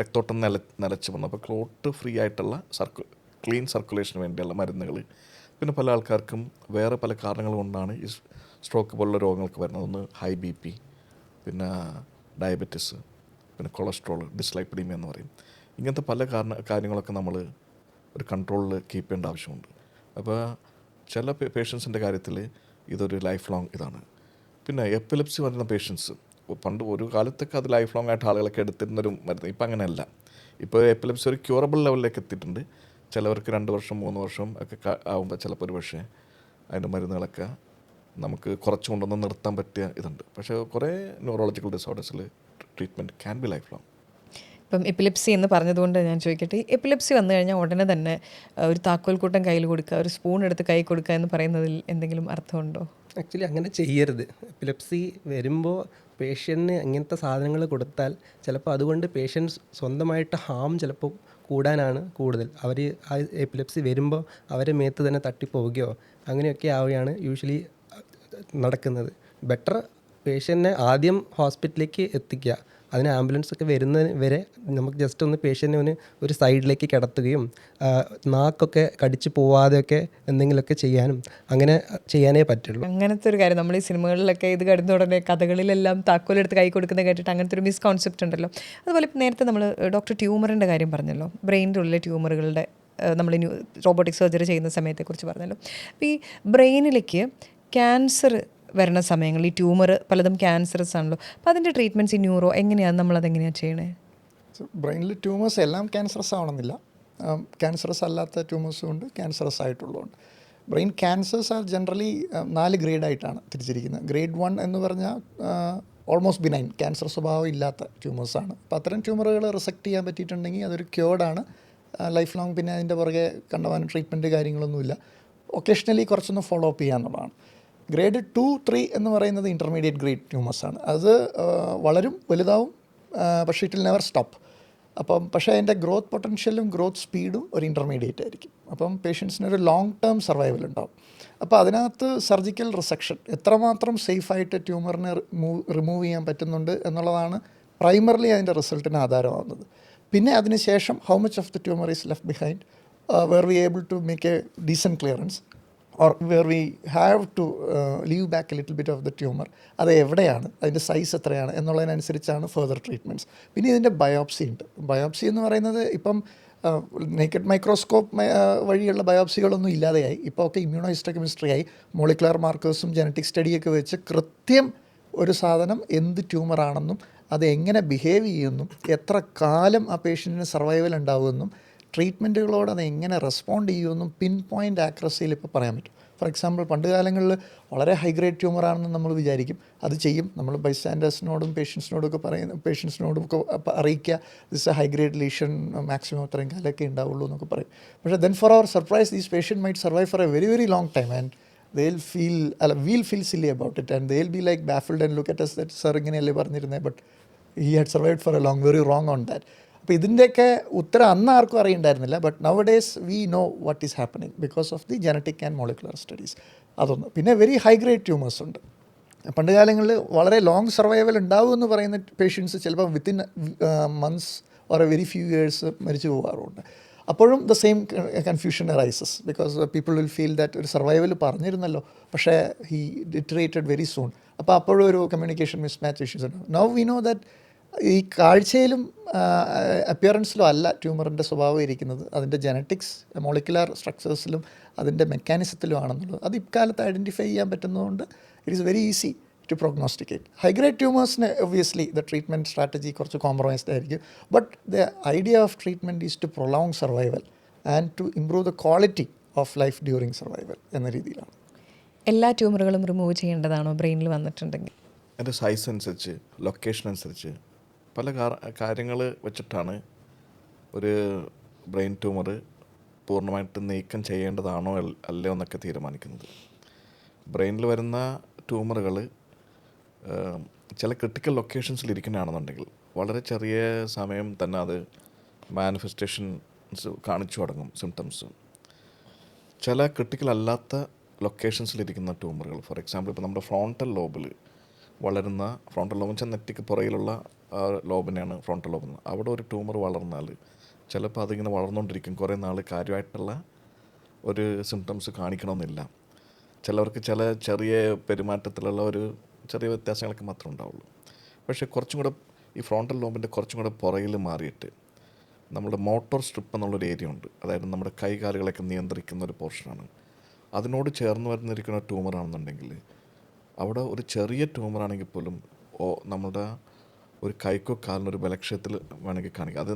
രക്തോട്ടം നില നിലച്ച് വന്നു. അപ്പോൾ ക്ലോട്ട് ഫ്രീ ആയിട്ടുള്ള സർക്കു ക്ലീൻ സർക്കുലേഷന് വേണ്ടിയുള്ള മരുന്നുകൾ പിന്നെ പല ആൾക്കാർക്കും വേറെ പല കാരണങ്ങൾ കൊണ്ടാണ് ഈ സ്ട്രോക്ക് പോലുള്ള രോഗങ്ങൾക്ക് വരുന്നത്. ഒന്ന് ഹൈ ബി പി പിന്നെ ഡയബറ്റിസ് പിന്നെ കൊളസ്ട്രോൾ ഡിസ്ലൈപ്പിഡീമിയ എന്ന് പറയും. ഇങ്ങനത്തെ പല കാരണ കാര്യങ്ങളൊക്കെ നമ്മൾ ഒരു കൺട്രോളിൽ കീപ്പ് ചെയ്യേണ്ട ആവശ്യമുണ്ട്. അപ്പോൾ ചില പേഷ്യൻസിന്റെ കാര്യത്തിൽ ഇതൊരു ലൈഫ് ലോങ് ഇതാണ്. പിന്നെ എപ്പിലപ്സി വരുന്ന പേഷ്യൻസ് പണ്ട് ഒരു കാലത്തൊക്കെ അത് ലൈഫ് ലോങ് ആയിട്ട് ആളുകളൊക്കെ എടുത്തിരുന്നൊരു മരുന്ന്. ഇപ്പം അങ്ങനെയല്ല ഇപ്പോൾ എപ്പിലപ്സി ഒരു ക്യൂറബിൾ ലെവലിലേക്ക് എത്തിയിട്ടുണ്ട്. ചിലവർക്ക് രണ്ട് വർഷം മൂന്ന് വർഷം ഒക്കെ ആകുമ്പോൾ ആവുമ്പോൾ ചിലപ്പോൾ ഒരു പക്ഷേ അതിന്റെ മരുന്നുകളൊക്കെ നമുക്ക് കുറച്ച് കൊണ്ടൊന്ന് നിർത്താൻ പറ്റിയ ഇതുണ്ട്. പക്ഷേ കുറേ neurological ഡിസോർഡേഴ്സിൽ treatment can be life long ഇപ്പം എപ്പിലെപ്സി എന്ന് പറഞ്ഞതുകൊണ്ട് ഞാൻ ചോദിക്കട്ടെ എപ്പിലെപ്സി വന്നു കഴിഞ്ഞാൽ ഉടനെ തന്നെ ഒരു താക്കോൽക്കൂട്ടം കയ്യിൽ കൊടുക്കുക ഒരു സ്പൂൺ എടുത്ത് കൈ കൊടുക്കുക എന്ന് പറയുന്നതിൽ എന്തെങ്കിലും അർത്ഥമുണ്ടോ? ആക്ച്വലി അങ്ങനെ ചെയ്യരുത്. എപ്പിലെപ്സി വരുമ്പോൾ പേഷ്യന്റിന് അങ്ങനത്തെ സാധനങ്ങൾ കൊടുത്താൽ ചിലപ്പോൾ അതുകൊണ്ട് പേഷ്യൻസ് സ്വന്തമായിട്ട് ഹാം ചിലപ്പോൾ കൂടാനാണ് കൂടുതൽ. അവർ ആ എപ്പിലെപ്സി വരുമ്പോൾ അവരെ മേത്ത് തന്നെ തട്ടിപ്പോവുകയോ അങ്ങനെയൊക്കെ ആവുകയാണ് യൂഷ്വലി നടക്കുന്നത്. ബെറ്റർ പേഷ്യന്റിനെ ആദ്യം ഹോസ്പിറ്റലിലേക്ക് എത്തിക്കുക. അതിന് ആംബുലൻസ് ഒക്കെ വരുന്നതിന് വരെ നമുക്ക് ജസ്റ്റ് ഒന്ന് പേഷ്യന്റിനെ ഒന്ന് ഒരു സൈഡിലേക്ക് കിടത്തുകയും നാക്കൊക്കെ കടിച്ചു പോവാതെയൊക്കെ എന്തെങ്കിലുമൊക്കെ ചെയ്യാനും അങ്ങനെ ചെയ്യാനേ പറ്റുള്ളൂ. അങ്ങനത്തെ ഒരു കാര്യം. നമ്മൾ ഈ സിനിമകളിലൊക്കെ ഇത് കടന്നു ഉടനെ കഥകളിലെല്ലാം താക്കോലെടുത്ത് കൈ കൊടുക്കുന്ന കേട്ടിട്ട് അങ്ങനത്തെ ഒരു മിസ് കോൺസെപ്റ്റ് ഉണ്ടല്ലോ. അതുപോലെ നേരത്തെ നമ്മൾ ഡോക്ടർ ട്യൂമറിന്റെ കാര്യം പറഞ്ഞല്ലോ. ബ്രെയിനിന്റെ ഉള്ളിലെ ട്യൂമറുകളുടെ നമ്മൾ റോബോട്ടിക് സർജറി ചെയ്യുന്ന സമയത്തെക്കുറിച്ച് പറഞ്ഞല്ലോ. അപ്പോൾ ഈ ബ്രെയിനിലേക്ക് ക്യാൻസർ വരുന്ന സമയങ്ങളിൽ ഈ ട്യൂമർ പലതും ക്യാൻസറസ് ആണല്ലോ. അപ്പോൾ അതിന്റെ ട്രീറ്റ്മെന്റ്സ് ഈ ന്യൂറോ എങ്ങനെയാണ്? നമ്മളത് എങ്ങനെയാണ് ചെയ്യണേ ബ്രെയിനിൽ ട്യൂമേഴ്സ് എല്ലാം ക്യാൻസറസ് ആവണമെന്നില്ല. ക്യാൻസറസ് അല്ലാത്ത ട്യൂമേഴ്സും ഉണ്ട് ക്യാൻസറസ് ആയിട്ടുള്ളതുണ്ട്. ബ്രെയിൻ ക്യാൻസേഴ്സ് ആർ ജനറലി നാല് ഗ്രേഡായിട്ടാണ് തിരിച്ചിരിക്കുന്നത്. ഗ്രേഡ് വൺ എന്ന് പറഞ്ഞാൽ ഓൾമോസ്റ്റ് ബിനൈൻ ക്യാൻസർ സ്വഭാവം ഇല്ലാത്ത ട്യൂമേഴ്സാണ് അപ്പോൾ അത്തരം ട്യൂമറുകൾ റിസെക്റ്റ് ചെയ്യാൻ പറ്റിയിട്ടുണ്ടെങ്കിൽ അതൊരു ക്യോർഡാണ് ലൈഫ് ലോങ് പിന്നെ അതിന്റെ പുറകെ കണ്ടവാനും ട്രീറ്റ്മെന്റ് കാര്യങ്ങളൊന്നുമില്ല. ഒക്കേഷണലി കുറച്ചൊന്ന് ഫോളോ അപ്പ് ചെയ്യാന്നുള്ളതാണ് ഗ്രേഡ് ടു ത്രീ എന്ന് പറയുന്നത് ഇന്റർമീഡിയറ്റ് ഗ്രേഡ് ട്യൂമേഴ്സാണ് അത് വളരും വലുതാവും പക്ഷേ ഇറ്റ് വിൽ നെവർ സ്റ്റോപ്പ് അപ്പം പക്ഷേ അതിന്റെ ഗ്രോത്ത് പൊട്ടൻഷ്യലും ഗ്രോത്ത് സ്പീഡും ഒരു ഇന്റർമീഡിയറ്റ് ആയിരിക്കും. അപ്പം പേഷ്യൻസിന് ഒരു ലോങ് ടേം സർവൈവൽ ഉണ്ടാവും. അപ്പോൾ അതിനകത്ത് സർജിക്കൽ റിസെക്ഷൻ എത്രമാത്രം സേഫായിട്ട് ട്യൂമറിനെ റിമൂവ് ചെയ്യാൻ പറ്റുന്നുണ്ട് എന്നുള്ളതാണ് പ്രൈമർലി അതിന്റെ റിസൾട്ടിന് ആധാരമാവുന്നത്. പിന്നെ അതിനുശേഷം how much of the tumour is left behind where we able to make a decent clearance or where we have to leave back little bit of the tumour അത് എവിടെയാണ്? അതിന്റെ സൈസ് എത്രയാണ്? എന്നുള്ളതിനനുസരിച്ചാണ് ഫെർദർ ട്രീറ്റ്മെന്റ്സ് പിന്നെ ഇതിന്റെ biopsy ഉണ്ട്. Biopsy എന്ന് പറയുന്നത് ഇപ്പം നേക്കഡ് മൈക്രോസ്കോപ്പ് വഴിയുള്ള ബയോപ്സികളൊന്നും ഇല്ലാതെയായി. ഇപ്പോൾ ഒക്കെ ഇമ്മ്യൂണോ ഹിസ്റ്റോകെമിസ്ട്രി ആയി. മോളിക്കുലർ മാർക്കേഴ്സും ജനറ്റിക് സ്റ്റഡിയൊക്കെ വെച്ച് കൃത്യം ഒരു സാധനം എന്ത് ട്യൂമറാണെന്നും അത് എങ്ങനെ ബിഹേവ് ചെയ്യുമെന്നും എത്ര കാലം ആ പേഷ്യന്റിന് സർവൈവൽ ഉണ്ടാവുമെന്നും ട്രീറ്റ്മെന്റുകളോട് അത് എങ്ങനെ റെസ്പോണ്ട് ചെയ്യുമെന്നും പിൻ പോയിന്റ് ആക്രസിയിൽ ഇപ്പോൾ പറയാൻ പറ്റും. ഫോർ എക്സാമ്പിൾ പണ്ട് കാലങ്ങളിൽ വളരെ ഹൈഗ്രേഡ് ട്യൂമർ ആണെന്ന് നമ്മൾ വിചാരിക്കും. അത് ചെയ്യും. നമ്മൾ ബൈസ്റ്റാൻഡേഴ്സിനോടും പേഷ്യൻസിനോടും ഒക്കെ പറയുന്ന പേഷ്യൻസിനോടും ഒക്കെ അറിയിക്കുക this a high grade lesion maximum അത്രയും കാലമൊക്കെ ഉണ്ടാവുള്ളൂ എന്നൊക്കെ പറയും. പക്ഷേ then for our surprise these patient might survive for a very very long time and they'll feel അല്ല we'll feel silly about it and they'll be like baffled and look at us that sir ഇങ്ങനെയല്ലേ പറഞ്ഞിരുന്നത് but he had survived for a long very long on that അപ്പോൾ ഇതിന്റെയൊക്കെ ഉത്തരം അന്ന് ആർക്കും അറിയണ്ടായിരുന്നില്ല but now days we know what is happening because of the genetic and molecular studies അതൊന്ന്. പിന്നെ very high grade tumours ഉണ്ട്. പണ്ട് കാലങ്ങളിൽ വളരെ ലോങ് സർവൈവൽ ഉണ്ടാവും എന്ന് പറയുന്ന പേഷ്യൻസ് ചിലപ്പോൾ within months or a very few years മരിച്ചു പോകാറുണ്ട് അപ്പോഴും the same confusion arises because people will feel that ഒരു സർവൈവൽ പറഞ്ഞിരുന്നല്ലോ പക്ഷേ ഹി ഡിറ്ററേറ്റഡ് വെരി സൂൺ അപ്പോൾ അപ്പോഴും ഒരു കമ്മ്യൂണിക്കേഷൻ മിസ് മാച്ച് ഇഷ്യൂസ് ഉണ്ട്. നൗ വി നോ ദാറ്റ് ഈ കാഴ്ചയിലും അപ്പിയറൻസിലും അല്ല ട്യൂമറിന്റെ സ്വഭാവം ഇരിക്കുന്നത്. അതിന്റെ ജനറ്റിക്സ് മോളിക്കുലാർ സ്ട്രക്ചേഴ്സിലും അതിന്റെ മെക്കാനിസത്തിലും ആണെന്നുള്ളത്. അത് ഇക്കാലത്ത് ഐഡന്റിഫൈ ചെയ്യാൻ പറ്റുന്നതുകൊണ്ട് it is very easy to prognosticate high grade ട്യൂമേഴ്സിന് obviously the treatment strategy കുറച്ച് കോംപ്രമൈസ്ഡ് ആയിരിക്കും. But the idea of treatment is to prolong survival and to improve the quality of life during survival എന്ന രീതിയിലാണ്. എല്ലാ ട്യൂമറുകളും remove ചെയ്യേണ്ടതാണോ? ബ്രെയിനിൽ വന്നിട്ടുണ്ടെങ്കിൽ. അതിന്റെ size അനുസരിച്ച് location അനുസരിച്ച് പല കാര്യങ്ങൾ വെച്ചിട്ടാണ് ഒരു ബ്രെയിൻ ട്യൂമർ പൂർണമായിട്ട് നീക്കം ചെയ്യേണ്ടതാണോ അല്ലയോ എന്നൊക്കെ തീരുമാനിക്കുന്നത്. ബ്രെയിനിൽ വരുന്ന ട്യൂമറുകൾ ചില ക്രിട്ടിക്കൽ ലൊക്കേഷൻസിൽ ഇരിക്കുന്നതാണെന്നുണ്ടെങ്കിൽ വളരെ ചെറിയ സമയം തന്നെ അത് മാനിഫെസ്റ്റേഷൻസ് കാണിച്ചു തുടങ്ങും സിംറ്റംസ്. ചില ക്രിട്ടിക്കൽ അല്ലാത്ത ലൊക്കേഷൻസിലിരിക്കുന്ന ട്യൂമറുകൾ ഫോർ എക്സാമ്പിൾ ഇപ്പോൾ നമ്മുടെ ഫ്രോണ്ടൽ ലോബിൽ വളരുന്ന ഫ്രോണ്ടൽ ലോബ് വെച്ചാൽ നെറ്റിക്ക് പുറയിലുള്ള ആ ലോബിനെയാണ് ലോബ് എന്ന്. അവിടെ ഒരു ട്യൂമർ വളർന്നാൽ ചിലപ്പോൾ അതിങ്ങനെ വളർന്നുകൊണ്ടിരിക്കും. കുറേ നാൾ കാര്യമായിട്ടുള്ള ഒരു സിംറ്റംസ് കാണിക്കണമെന്നില്ല. ചിലവർക്ക് ചില ചെറിയ പെരുമാറ്റത്തിലുള്ള ഒരു ചെറിയ വ്യത്യാസങ്ങളൊക്കെ മാത്രമേ ഉണ്ടാവുള്ളൂ. പക്ഷേ കുറച്ചും കൂടെ ഈ ഫ്രോണ്ടൽ ലോബിന്റെ കുറച്ചും കൂടെ പുറകിൽ മാറിയിട്ട് നമ്മുടെ മോട്ടോർ സ്ട്രിപ്പ് എന്നുള്ളൊരു ഏരിയ ഉണ്ട്. അതായത് നമ്മുടെ കൈകാലുകളൊക്കെ നിയന്ത്രിക്കുന്ന ഒരു പോർഷനാണ് അതിനോട് ചേർന്ന് വരുന്നിരിക്കുന്ന ട്യൂമറാണെന്നുണ്ടെങ്കിൽ അവിടെ ഒരു ചെറിയ ട്യൂമറാണെങ്കിൽ പോലും നമ്മുടെ ഒരു കൈക്കോ കാലിനോ ഒരു ബലക്ഷയത്തിൽ വേണമെങ്കിൽ കാണിക്കുക അത്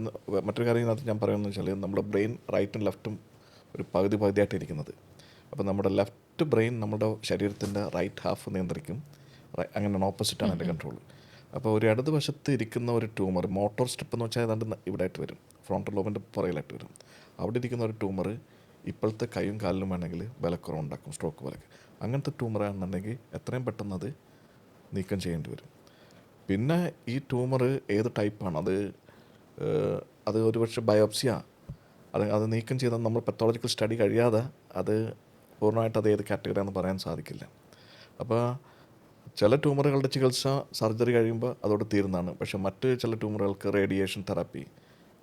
മറ്റൊരു കാര്യം ഇതിനകത്ത് ഞാൻ പറയുന്നത് വെച്ചാൽ നമ്മുടെ ബ്രെയിൻ റൈറ്റും ലെഫ്റ്റും ഒരു പകുതി പകുതിയായിട്ട് ഇരിക്കുന്നത്. അപ്പോൾ നമ്മുടെ ലെഫ്റ്റ് ബ്രെയിൻ നമ്മുടെ ശരീരത്തിന്റെ റൈറ്റ് ഹാഫ് നിയന്ത്രിക്കും. അങ്ങനെ അങ്ങനെയാണ് ഓപ്പോസിറ്റാണ് എന്റെ കൺട്രോൾ അപ്പോൾ ഒരു ഇടത് വശത്ത് ഇരിക്കുന്ന ഒരു ട്യൂമർ മോട്ടോർ സ്ട്രിപ്പ് എന്ന് വെച്ചാൽ ഏതാണ്ട് ഇവിടെ ഇവിടെയായിട്ട് വരും. ഫ്രോണ്ടൽ ലോബിന്റെ പുറകിലായിട്ട് വരും. അവിടെ ഇരിക്കുന്ന ഒരു ട്യൂമർ ഇപ്പോഴത്തെ കൈയും കാലിലും വേണമെങ്കിൽ വിലക്കുറവുണ്ടാക്കും സ്ട്രോക്ക് വിലക്ക് അങ്ങനത്തെ ട്യൂമർ ആണെന്നുണ്ടെങ്കിൽ എത്രയും പെട്ടെന്ന് അത് നീക്കം ചെയ്യേണ്ടി വരും. പിന്നെ ഈ ട്യൂമർ ഏത് ടൈപ്പാണ്? അത് അത് ഒരുപക്ഷെ ബയോപ്സിയാ. അത് അത് നീക്കം ചെയ്താൽ നമ്മൾ പത്തോളജിക്കൽ സ്റ്റഡി കഴിയാതെ അത് പൂർണമായിട്ട് അത് ഏത് കാറ്റഗറിയാണെന്ന് പറയാൻ സാധിക്കില്ല. അപ്പോൾ ചില ട്യൂമറുകളുടെ ചികിത്സ സർജറി കഴിയുമ്പോൾ അതോട് തീരുന്നതാണ്. പക്ഷെ മറ്റ് ചില ട്യൂമറുകൾക്ക് റേഡിയേഷൻ തെറാപ്പി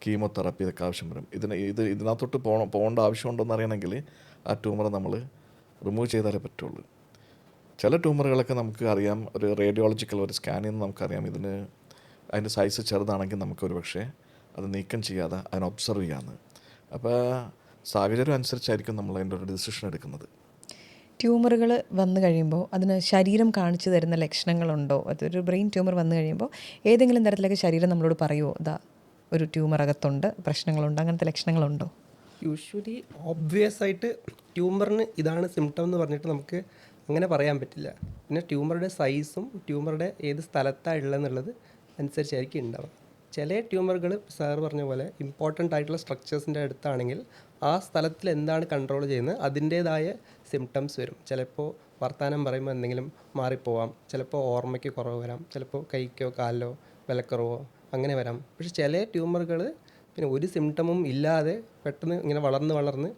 കീമോതെറാപ്പി ഇതൊക്കെ ആവശ്യം വരും. ഇതിന് ഇത് ഇതിനകത്തോട്ട് പോകണം പോകേണ്ട ആവശ്യമുണ്ടോ എന്ന് അറിയണമെങ്കിൽ ആ ട്യൂമർ നമ്മൾ റിമൂവ് ചെയ്താലേ പറ്റുള്ളൂ. ചില ട്യൂമറുകളൊക്കെ നമുക്ക് അറിയാം. ഒരു റേഡിയോളജിക്കൽ ഒരു സ്കാനിൽ നിന്ന് നമുക്കറിയാം. ഇതിന് അതിന്റെ സൈസ് ചെറുതാണെങ്കിൽ നമുക്ക് ഒരു പക്ഷേ അത് നീക്കം ചെയ്യാതെ അതിനെ ഒബ്സർവ് ചെയ്യാമെന്ന് അപ്പോൾ സാഹചര്യം അനുസരിച്ചായിരിക്കും നമ്മൾ അതിന്റെ ഒരു ഡിസിഷൻ എടുക്കുന്നത്. ട്യൂമറുകൾ വന്നു കഴിയുമ്പോൾ അതിന് ശരീരം കാണിച്ചു തരുന്ന ലക്ഷണങ്ങളുണ്ടോ? അതൊരു ബ്രെയിൻ ട്യൂമർ വന്നു കഴിയുമ്പോൾ ഏതെങ്കിലും തരത്തിലൊക്കെ ശരീരം നമ്മളോട് പറയുമോ ഇതാ ഒരു ട്യൂമർ അകത്തുണ്ട് പ്രശ്നങ്ങളുണ്ട് അങ്ങനത്തെ ലക്ഷണങ്ങളുണ്ടോ? യൂഷ്വലി ഓബ്വിയസ് ആയിട്ട് ട്യൂമറിന് ഇതാണ് സിംറ്റം എന്ന് പറഞ്ഞിട്ട് നമുക്ക് അങ്ങനെ പറയാൻ പറ്റില്ല. പിന്നെ ട്യൂമറുടെ സൈസും ട്യൂമറുടെ ഏത് സ്ഥലത്താണ് ഉള്ളതെന്നുള്ളത് അനുസരിച്ചായിരിക്കും ഉണ്ടാവുക. ചില ട്യൂമറുകൾ സാർ പറഞ്ഞ പോലെ ഇമ്പോർട്ടന്റ് ആയിട്ടുള്ള സ്ട്രക്ചേഴ്സിന്റെ അടുത്താണെങ്കിൽ ആ സ്ഥലത്തിൽ എന്താണ് കൺട്രോൾ ചെയ്യുന്നത് അതിന്റേതായ സിംറ്റംസ് വരും. ചിലപ്പോൾ വർത്തമാനം പറയുമ്പോൾ എന്തെങ്കിലും മാറിപ്പോവാം. ചിലപ്പോൾ ഓർമ്മയ്ക്ക് കുറവ് വരാം. ചിലപ്പോൾ കൈക്കോ കാലിലോ വിലക്കുറവോ അങ്ങനെ വരാം. പക്ഷെ ചില ട്യൂമറുകൾ പിന്നെ ഒരു സിംറ്റമും ഇല്ലാതെ പെട്ടെന്ന് ഇങ്ങനെ വളർന്ന് വളർന്ന്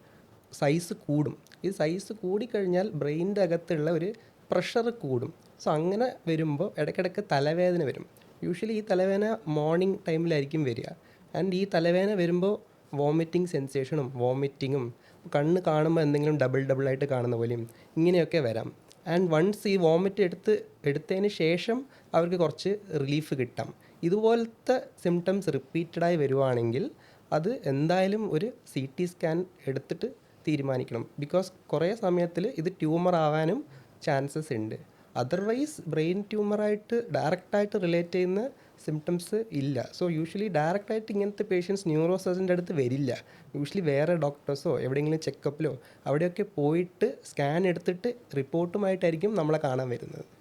സൈസ് കൂടും. ഈ സൈസ് കൂടിക്കഴിഞ്ഞാൽ ബ്രെയിനിന്റെ അകത്തുള്ള ഒരു പ്രഷർ കൂടും. സോ അങ്ങനെ വരുമ്പോൾ ഇടയ്ക്കിടയ്ക്ക് തലവേദന വരും. യൂഷ്വലി ഈ തലവേദന മോർണിംഗ് ടൈമിലായിരിക്കും വരിക. ആൻഡ് ഈ തലവേദന വരുമ്പോൾ വോമിറ്റിംഗ് സെൻസേഷനും വോമിറ്റിങ്ങും കണ്ണ് കാണുമ്പോൾ എന്തെങ്കിലും ഡബിൾ ഡബിൾ ആയിട്ട് കാണുന്ന പോലെയും ഇങ്ങനെയൊക്കെ വരാം. ആൻഡ് വൺസ് ഈ വോമിറ്റ് എടുത്ത് എടുത്തതിന് ശേഷം അവർക്ക് കുറച്ച് റിലീഫ് കിട്ടാം. ഇതുപോലത്തെ സിംറ്റംസ് റിപ്പീറ്റഡായി വരുവാണെങ്കിൽ അത് എന്തായാലും ഒരു സി ടി സ്കാൻ എടുത്തിട്ട് തീരുമാനിക്കണം. ബിക്കോസ് കുറേ സമയത്തിൽ ഇത് ട്യൂമർ ആവാനും ചാൻസസ് ഉണ്ട്. അതർവൈസ് ബ്രെയിൻ ട്യൂമറായിട്ട് ഡയറക്റ്റായിട്ട് റിലേറ്റ് ചെയ്യുന്ന സിംറ്റംസ് ഇല്ല. സോ യൂഷ്വലി ഡയറക്റ്റായിട്ട് ഇങ്ങനത്തെ പേഷ്യൻസ് ന്യൂറോ സർജന്റെ അടുത്ത് വരില്ല. യൂഷ്വലി വേറെ ഡോക്ടേഴ്സോ എവിടെയെങ്കിലും ചെക്കപ്പിലോ അവിടെയൊക്കെ പോയിട്ട് സ്കാൻ എടുത്തിട്ട് റിപ്പോർട്ടുമായിട്ടായിരിക്കും നമ്മളെ കാണാൻ വരുന്നത്.